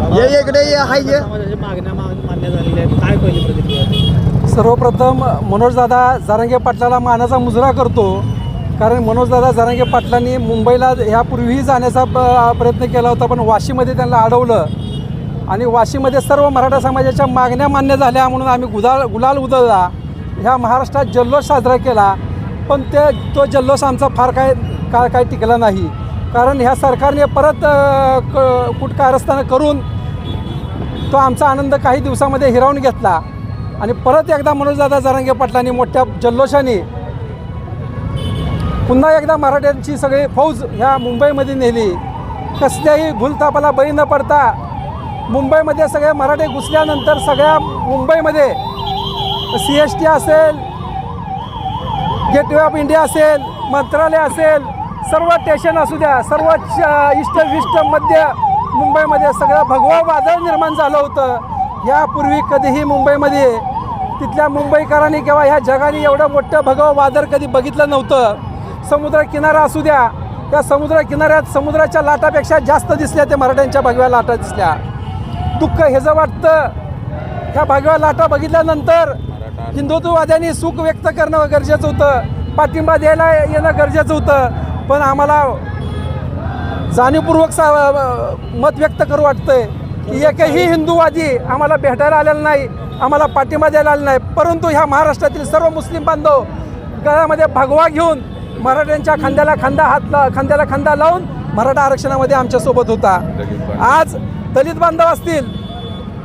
ये इकडे ये हाय ये. समाजाच्या मागण्या मा- मान्य झालेल्या आहेत. काय पहिली प्रतिक्रिया सर्वप्रथम मनोजदादा जारंगे पाटलाला मानाचा मुजरा करतो. कारण मनोजदादा जारंगे पाटलांनी मुंबईला ह्यापूर्वीही जाण्याचा प- प्रयत्न केला होता पण वाशीमध्ये त्यांना अडवलं. आणि वाशीमध्ये सर्व मराठा समाजाच्या मागण्या मान्य झाल्या म्हणून आम्ही गुलाल गुलाल उधळला. ह्या महाराष्ट्रात जल्लोष साजरा केला पण ते तो जल्लोष आमचा फार काय काळ काय टिकला नाही. कारण ह्या सरकारने परत क कुठ कारस्थानं करून तो आमचा आनंद काही दिवसामध्ये हिरावून घेतला. आणि परत एकदा मनोजदादा जरांगे पाटलांनी मोठ्या जल्लोषाने पुन्हा एकदा मराठ्यांची सगळी फौज ह्या मुंबईमध्ये नेली. कसल्याही भूलतापाला बळी न पडता मुंबईमध्ये सगळे मराठे घुसल्यानंतर सगळ्या मुंबईमध्ये सी एस टी असेल गेटवे ऑफ इंडिया असेल मंत्रालय असेल सर्व स्टेशन असू द्या सर्व च- इष्ट विष्ट मध्य मुंबईमध्ये सगळं भगवा वादळ निर्माण झालं होतं. यापूर्वी कधीही मुंबईमध्ये तिथल्या मुंबईकरांनी किंवा ह्या जगाने एवढं मोठं भगवं वादळ कधी बघितलं नव्हतं. समुद्र किनारा असू द्या त्या समुद्र किनाऱ्यात समुद्राच्या लाटापेक्षा जास्त दिसल्या ते मराठ्यांच्या भगव्या लाटा दिसल्या. दुःख हे जर वाटतं. ह्या भगव्या लाटा बघितल्यानंतर हिंदुत्ववाद्यांनी सुख व्यक्त करणं गरजेचं होतं. पाठिंबा द्यायला येणं गरजेचं होतं. पण आम्हाला जाणीवपूर्वक सा मत व्यक्त करू वाटतंय की एकही हिंदूवादी आम्हाला भेटायला आलेला नाही आम्हाला पाठिंबा द्यायला आलेला नाही. परंतु ह्या महाराष्ट्रातील सर्व मुस्लिम बांधव गळ्यामध्ये भगवा घेऊन मराठ्यांच्या खांद्याला खांदा हात ला खांद्याला खांदा लावून मराठा आरक्षणामध्ये आमच्यासोबत होता. आज दलित बांधव असतील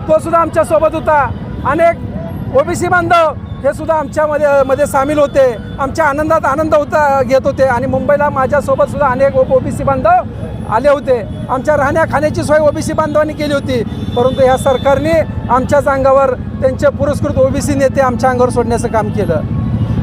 तो सुद्धा आमच्यासोबत होता. अनेक ओबीसी बांधव हे सुद्धा आमच्यामध्ये मध्ये सामील होते. आमच्या आनंदात आनंद होता घेत होते. आणि मुंबईला माझ्यासोबत सुद्धा अनेक ओबीसी बांधव आले होते. आमच्या राहण्या खाण्याची सोय ओबीसी बांधवांनी केली होती. परंतु ह्या सरकारने आमच्याच अंगावर त्यांचे पुरस्कृत ओबीसी नेते आमच्या अंगावर सोडण्याचं काम केलं.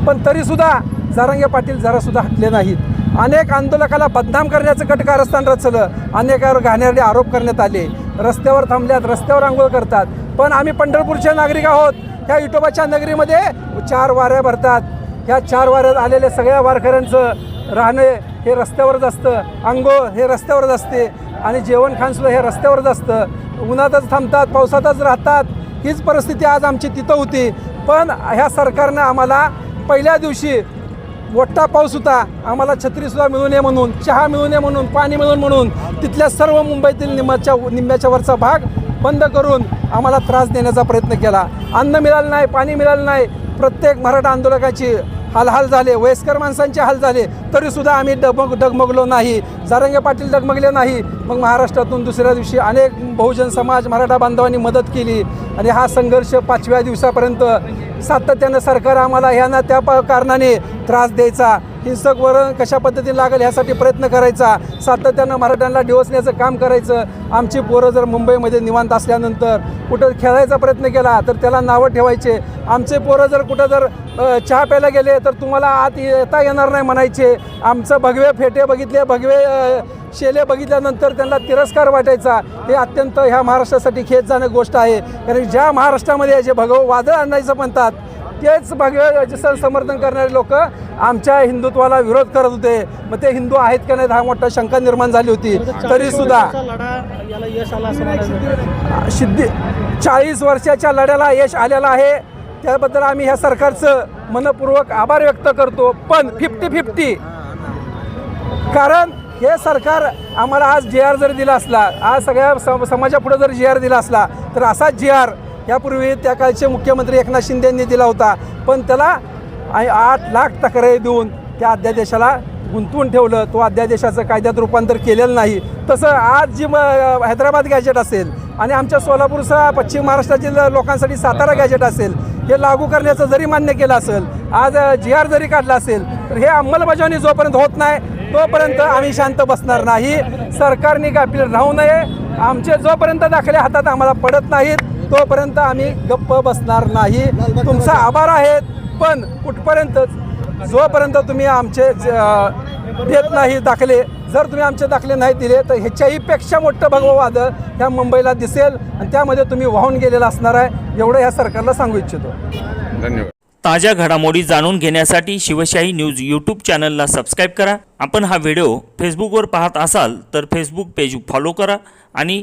पण तरीसुद्धा जारंगे पाटील जरासुद्धा हटले नाहीत. अनेक आंदोलकाला बदनाम करण्याचं कटकारस्थान रचलं. अनेकावर घाणेरडे आरोप करण्यात आले. रस्त्यावर थांबल्यात रस्त्यावर आंघोळ करतात. पण आम्ही पंढरपूरचे नागरिक आहोत. ह्या विठोबाच्या नगरीमध्ये चार वाऱ्या भरतात. ह्या चार वाऱ्यात आलेल्या सगळ्या वारकऱ्यांचं राहणे हे रस्त्यावरच असतं. आंघोळ हे रस्त्यावरच असते. आणि जेवण खाणसुद्धा हे रस्त्यावरच असतं. उन्हातच थांबतात पावसातच राहतात. हीच परिस्थिती आज आमची तिथं होती. पण ह्या सरकारनं आम्हाला पहिल्या दिवशी मोठा पाऊस होता. आम्हाला छत्रीसुद्धा मिळू नये म्हणून चहा मिळू नये म्हणून पाणी मिळून म्हणून तिथल्या सर्व मुंबईतील निम्म्याच्या निम्म्याच्या वरचा भाग बंद करून आम्हाला त्रास देण्याचा प्रयत्न केला. अन्न मिळालं नाही पाणी मिळालं नाही. प्रत्येक मराठा आंदोलकाची हालहाल झाले वयस्कर माणसांचे हाल झाले. तरीसुद्धा आम्ही डगमग डगमगलो नाही. जारंगे पाटील डगमगले नाही. मग महाराष्ट्रातून दुसऱ्या दिवशी अनेक बहुजन समाज मराठा बांधवांनी मदत केली. आणि हा संघर्ष पाचव्या दिवसापर्यंत सातत्यानं सरकार आम्हाला ह्यांना त्या प- कारणाने त्रास द्यायचा. हिंसक वरण कशा पद्धतीने लागेल ह्यासाठी प्रयत्न करायचा. सातत्यानं मराठ्यांना डिवसण्याचं काम करायचं. आमची पोरं जर मुंबईमध्ये निवांत असल्यानंतर कुठं खेळायचा प्रयत्न केला तर त्याला नावं ठेवायचे. आमचे पोरं जर कुठं जर चहा प्यायला गेले तर तुम्हाला आत येता येणार नाही म्हणायचे. आमचं भगवे फेटे बघितले भगवे शेले बघितल्यानंतर त्यांना तिरस्कार वाटायचा. हे अत्यंत ह्या महाराष्ट्रासाठी खेद जाणं गोष्ट आहे. कारण ज्या महाराष्ट्रामध्ये जे भगव वादळ आणायचं म्हणतात तेच भगवे सं- समर्थन करणारे लोक आमच्या हिंदुत्वाला विरोध करत होते. मग ते हिंदू आहेत का नाहीत हा मोठा शंका निर्माण झाली होती. तरी सुद्धा सिद्धी चाळीस वर्षाच्या लढ्याला यश आलेलं आहे. त्याबद्दल आम्ही ह्या सरकारचं मनपूर्वक आभार व्यक्त करतो. पण फिफ्टी फिफ्टी कारण हे सरकार आम्हाला आज जी आर जर दिला असला आज सगळ्या सम समाजापुढे जर जी आर दिला असला तर असा जी आर यापूर्वी त्या काळचे मुख्यमंत्री एकनाथ शिंदे यांनी दिला होता. पण त्याला आठ लाख तक्रारी देऊन त्या अध्यादेशाला गुंतवून ठेवलं. तो अध्यादेशाचं कायद्यात रूपांतर केलेलं नाही. तसं आज जी म हैदराबाद गॅजेट असेल आणि आमच्या सोलापूरचा पश्चिम महाराष्ट्रातील लोकांसाठी सातारा गॅजेट असेल हे लागू करण्याचं जरी मान्य केलं असेल आज जी आर जरी काढला असेल तर हे अंमलबजावणी जोपर्यंत होत नाही तोपर्यंत आम्ही शांत बसणार नाही. सरकारने गाफील राहू नये. आमचे जोपर्यंत दाखले हातात आम्हाला पडत नाहीत. तोपर्यंत आम्ही गप्प बसणार नाही. तुमचा आभार आहेत पण कुठपर्यंत जोपर्यंत तुम्ही आमचे देत नाही दाखले जर तुम्ही आमचे दाखले नाही दिले तर ह्याच्याही पेक्षा मोठं भगवं वादळ ह्या मुंबईला दिसेल आणि त्यामध्ये तुम्ही वाहून गेलेला असणार आहे एवढं ह्या सरकारला सांगू इच्छितो. धन्यवाद. ताज्या घडामोडी जाणून घेण्यासाठी शिवशाही न्यूज यूट्यूब चॅनलला सबस्क्राईब करा. आपण हा व्हिडिओ फेसबुकवर पाहत असाल तर फेसबुक पेज फॉलो करा आणि